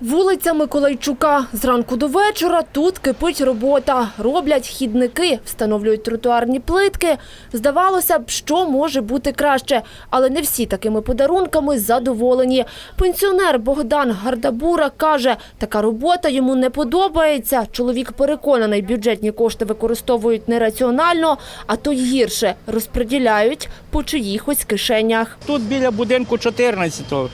Вулиця Миколайчука. Зранку до вечора тут кипить робота. Роблять хідники, встановлюють тротуарні плитки. Здавалося б, що може бути краще. Але не всі такими подарунками задоволені. Пенсіонер Богдан Гардабура каже, така робота йому не подобається. Чоловік переконаний, бюджетні кошти використовують нераціонально, а то й гірше розподіляють по чиїхось кишенях. Тут біля будинку 14-го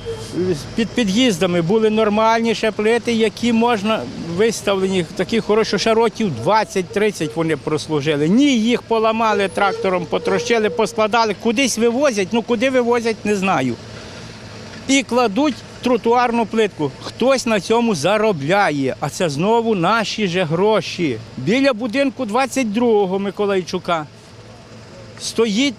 під під'їздами були нормальні ще плити, які можна виставлені, такі хороші, ще років 20-30 вони прослужили. Ні, їх поламали трактором, потрощили, поскладали, кудись вивозять, ну куди вивозять, не знаю. І кладуть тротуарну плитку. Хтось на цьому заробляє, а це знову наші же гроші. Біля будинку 22-го Миколайчука стоїть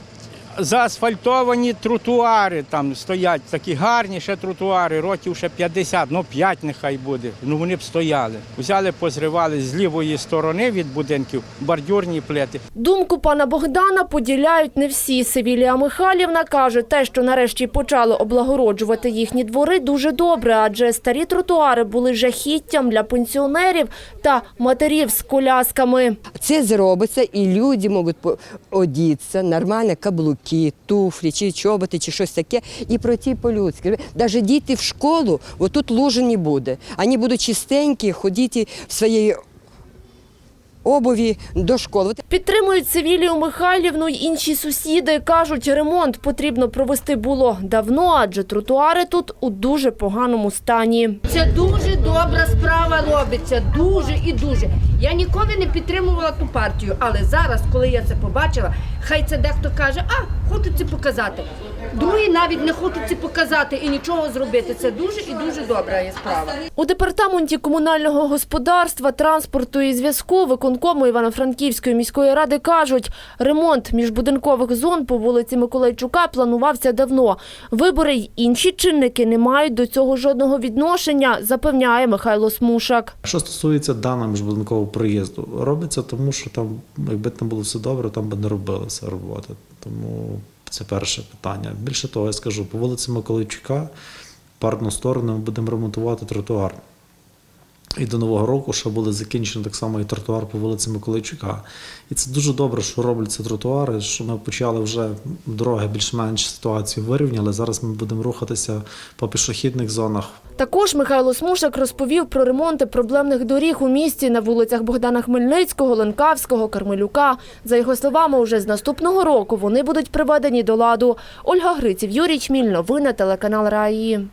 заасфальтовані тротуари, там стоять такі гарні ще тротуари, років ще 50, ну 5 нехай буде. Ну вони б стояли. Взяли, позривали з лівої сторони від будинків бордюрні плити. Думку пана Богдана поділяють не всі. Севілія Михайлівна каже, те, що нарешті почали облагороджувати їхні двори, дуже добре, адже старі тротуари були жахіттям для пенсіонерів та матерів з колясками. Це зробиться, і люди можуть одітися, нормально каблуки, туфлі, чи чоботи, чи щось таке, і пройти по-людськи. Навіть діти в школу, отут лужи не буде. Вони будуть чистенькі, ходити в своїй обуві до школи. Підтримують Севілію Михайлівну й інші сусіди. Кажуть, ремонт потрібно провести було давно, адже тротуари тут у дуже поганому стані. Це дуже добра справа робиться, дуже і дуже. Я ніколи не підтримувала ту партію, але зараз, коли я це побачила, хай це дехто каже, а хочу це показати. Другі навіть не хочуть це показати і нічого зробити. Це дуже і дуже добра є справа. У департаменті комунального господарства, транспорту і зв'язку виконкому Івано-Франківської міської ради кажуть, ремонт міжбудинкових зон по вулиці Миколайчука планувався давно. Вибори й інші чинники не мають до цього жодного відношення, запевняє Михайло Смушак. Що стосується даного міжбудинкового проїзду, робиться тому, що там, якби там було все добре, там би не робилася робота. Тому це перше питання. Більше того, я скажу, по вулиці Миколайчука парну сторону ми будемо ремонтувати тротуар. І до Нового року ще буде закінчено так само і тротуар по вулиці Миколайчука. І це дуже добре, що робляться тротуари, що ми почали вже дороги більш-менш ситуацію вирівняли. Зараз ми будемо рухатися по пішохідних зонах, Також Михайло Смушак розповів про ремонти проблемних доріг у місті на вулицях Богдана Хмельницького, Ленкавського, Кармелюка. За його словами, уже з наступного року вони будуть приведені до ладу. Ольга Гриців, Юрій Чміль, новини телеканал Раї.